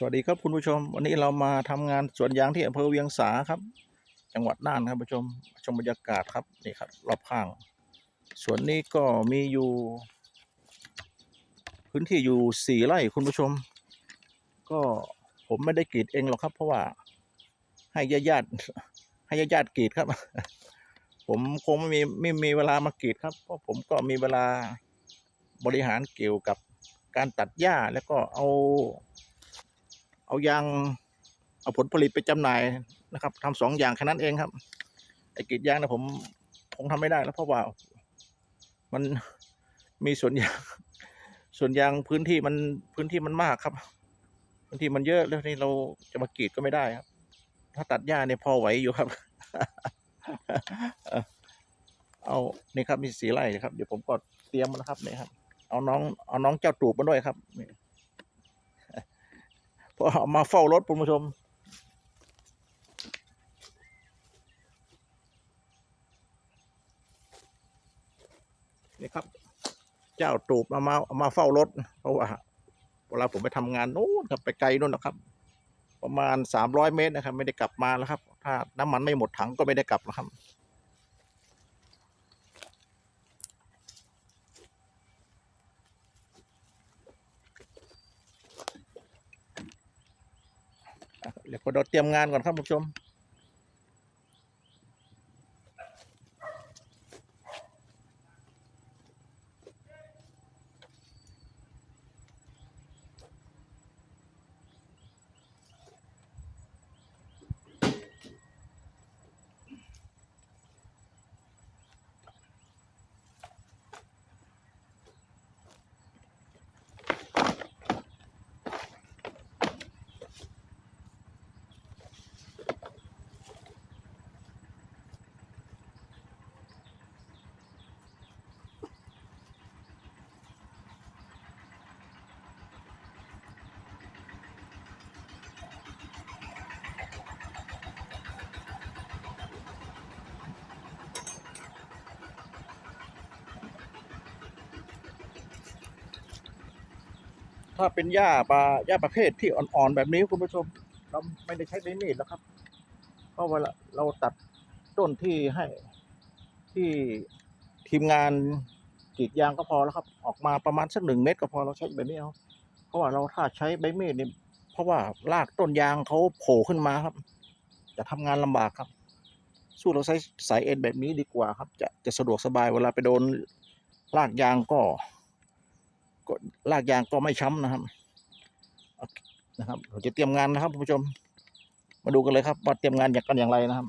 สวัสดีครับคุณผู้ชม วันนี้เรามาทำงานสวนยางที่อำเภอเวียงสาครับ จังหวัดน่านครับผู้ชมชมบรรยากาศครับนี่ครับรอบข้างสวนนี้ก็มีอยู่ พื้นที่อยู่สี่ไร่คุณผู้ชม ก็ผมไม่ได้กรีดเองหรอกครับ เพราะว่า ให้ญาติญาติให้ญาติญาติกรีดครับ ผมคงไม่มีไม่มีเวลามากรีดครับ เพราะผมก็มีเวลาบริหารเกี่ยวกับการตัดหญ้าแล้วก็เอา เอายางเอาผลผลิตไปจำหน่ายนะครับทำสองอย่างแค่นั้นเองครับไอ้กรีดยางนะผมคงทำไม่ได้แล้วเพราะว่ามันมีสวนยางสวนยางพื้นที่มันพื้นที่มันมากครับพื้นที่มันเยอะแล้วนี่เราจะมากรีดก็ไม่ได้ครับ ถ้าตัดหญ้าเนี่ยพอไหวอยู่ครับ เอ่อเอานี่ครับมีสีไร่ครับ เดี๋ยวผมก็เตรียมนะครับนี่ครับ เอาน้องเอาน้องเจ้าตูบมาด้วยครับนี่ พอมาเฝ้ารถคุณผู้ชม นี่ครับ เจ้าตูบเอามาเอามาเฝ้ารถ เพราะว่าเวลาผมไปทำงานนู้นครับไปไกลนู่นนะครับ ประมาณสามร้อยเมตรนะครับ ไม่ได้กลับมาแล้วครับ ถ้าน้ำมันไม่หมดถังก็ไม่ได้กลับแล้วครับ เดี๋ยวเราเตรียมงานก่อนครับคุณผู้ชม ถ้าเป็นหญ้าปลาหญ้าประเภทที่อ่อนๆแบบนี้คุณผู้ชม เราไม่ได้ใช้ใบมีดแล้วครับ เพราะเวลาเราตัดต้นที่ให้ที่ทีมงานกรีดยางก็พอแล้วครับ ออกมาประมาณสักหนึ่งเมตรก็พอเราใช้แบบนี้เอาเพราะว่าเราถ้าใช้ใบมีดนี่เพราะว่ารากต้นยางเขาโผล่ขึ้นมาครับ จะทำงานลำบากครับ สู้เราใช้สายเอ็นแบบนี้ดีกว่าครับ จะจะสะดวกสบายเวลาไปโดนรากยางก็ ก็ลากยางก็ไม่ช้ำนะครับนะครับเราจะเตรียมงานนะครับผู้ชม มาดูกันเลยครับว่าเตรียมงานอย่างกันอย่างไรนะครับ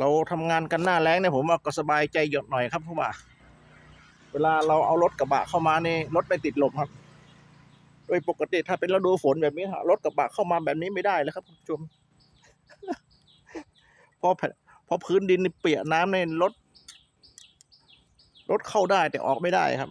เราทำงานกันหน้าแรงเนี่ยผมว่าก็สบายใจหยดหน่อยครับเพราะว่า เวลาเราเอารถกระบะเข้ามานี่รถไปติดลมครับ โดยปกติถ้าเป็นฤดูฝนแบบนี้รถกระบะเข้ามาแบบนี้ไม่ได้เลยครับคุณผู้ชมเพราะแผ่นพราะพื้นดินเปียกน้ำในรถรถเข้าได้แต่ออกไม่ได้ครับ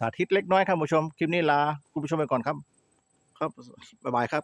สาธิตเล็กน้อยครับผู้ชม คลิปนี้ลาคุณผู้ชมไปก่อนครับ ครับบ๊ายบายครับ